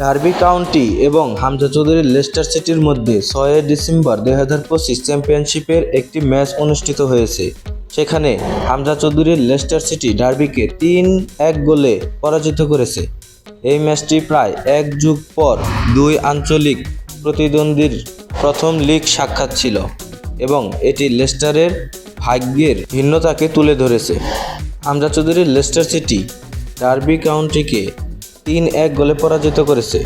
Derby county এবং হামজা চৌধুরীর Leicester সিটির মধ্যে ছয় ডিসেম্বর দুই হাজার পঁচিশ চ্যাম্পিয়নশিপের একটি ম্যাচ অনুষ্ঠিত হয়েছে। সেখানে হামজা চৌধুরীর লেস্টার সিটি ডার্বিকে তিন এক গোলে পরাজিত করেছে। এই ম্যাচটি প্রায় এক যুগ পর দুই আঞ্চলিক প্রতিদ্বন্দ্বীর প্রথম লিগ সাক্ষাৎ ছিল এবং এটি লেস্টারের ভাগ্যের ভিন্নতাকে তুলে ধরেছে। হামজা চৌধুরীর লেস্টার সিটি ডার্বি কাউন্টিকে তিন এক গোলে পরাজিত করেছে।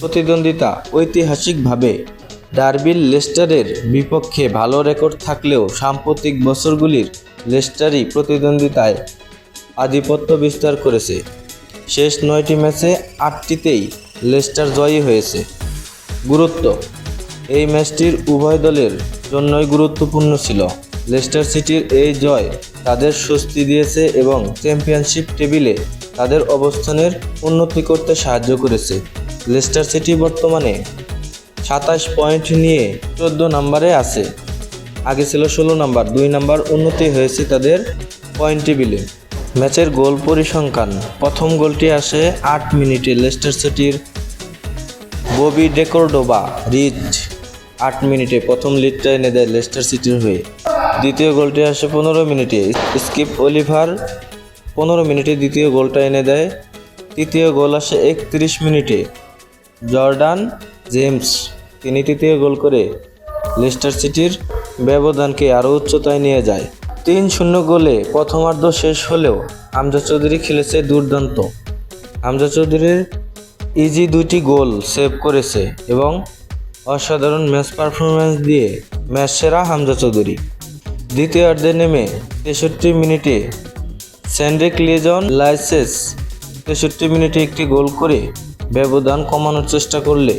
প্রতিদ্বন্দ্বিতা ঐতিহাসিকভাবে ডার্বির লেস্টারের বিপক্ষে ভালো রেকর্ড থাকলেও সাম্প্রতিক বছরগুলির লেস্টারই প্রতিদ্বন্দ্বিতায় আধিপত্য বিস্তার করেছে। শেষ নয়টি ম্যাচে আটটিতেই লেস্টার জয়ী হয়েছে। গুরুত্ব, এই ম্যাচটির উভয় দলের জন্যই গুরুত্বপূর্ণ ছিল। লেস্টার সিটির এই জয় তাদের স্বস্তি দিয়েছে এবং চ্যাম্পিয়নশিপ টেবিলে তাদের অবস্থানের উন্নতি করতে সাহায্য করেছে। লেস্টার সিটি বর্তমানে সাতাশ পয়েন্ট নিয়ে চোদ্দ নম্বরে আছে। আগে ছিল ষোলো নাম্বার, দুই নাম্বার উন্নতি হয়েছে তাদের পয়েন্ট টেবিলে। ম্যাচের গোল পরিসংখ্যান, প্রথম গোলটি আসে আট মিনিটে লেস্টার সিটির ববি ডেকোর্ডোবা রিচ আট মিনিটে প্রথম লিডটা এনে দেয় লেস্টার সিটির হয়ে। দ্বিতীয় গোলটি আসে পনেরো মিনিটে। স্কিপ অলিভার পনেরো মিনিটে দ্বিতীয় গোলটা এনে দেয়। তৃতীয় গোল আসে একত্রিশ মিনিটে। জর্ডান জেমস, তিনি তৃতীয় গোল করে লেস্টার সিটির ব্যবধানকে আরও উচ্চতায় নিয়ে যায়। তিন শূন্য গোলে প্রথমার্ধ শেষ হলেও আমজা চৌধুরী খেলেছে দুর্দান্ত। হামজা চৌধুরীর ইজি দুটি গোল সেভ করেছে এবং অসাধারণ ম্যাচ পারফরমেন্স দিয়ে ম্যাচ সেরা হামজা চৌধুরী। দ্বিতীয়ার্ধে নেমে তেষট্টি মিনিটে স্যান্ড্রিক লিজন লাইসেস তেষট্টি মিনিটে একটি গোল করে ব্যবধান কমানোর চেষ্টা করলে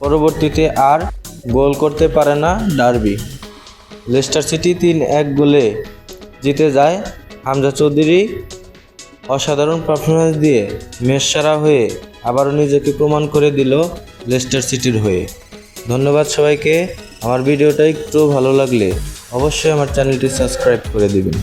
পরবর্তীতে আর গোল করতে পারে না ডার্বি। লেস্টার সিটি তিন এক গোলে জিতে যায় হামজা চৌধুরী। অসাধারণ পারফরমেন্স দিয়ে ম্যাচ সেরা হয়ে আবারও নিজেকে প্রমাণ করে দিল লেস্টার সিটির হয়ে। ধন্যবাদ সবাইকে। আমার ভিডিওটা একটু ভালো লাগলে অবশ্যই আমার চ্যানেলটি সাবস্ক্রাইব করে দিবেন।